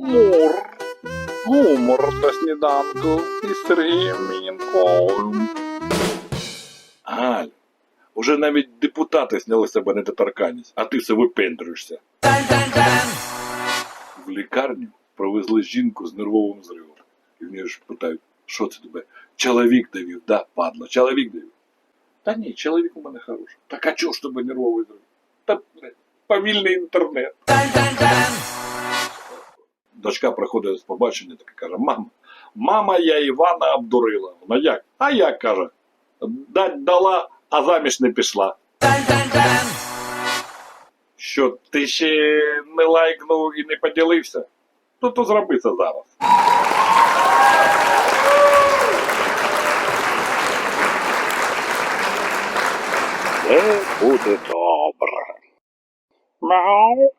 Мур. Гумор на сніданку із Сергієм Мінковим. Галь, уже навіть депутати зняли з себе недоторканність, а ти все випендрюєшся. В лікарню привезли жінку з нервовим зривом. І в неї ж питають, що це тебе? Чоловік давів, да, падла, чоловік давів. Та ні, чоловік у мене хороший. Так а чого ж тебе нервовий зрив? Та повільний інтернет. Дочка приходить з побачення така каже: Мама, мама, я Івана обдурила. Вона як? А як каже? Дать дала, а заміж не пішла. Що ти ще не лайкнув і не поділився? Ну то зроби це зараз. Все буде добре. Мяу.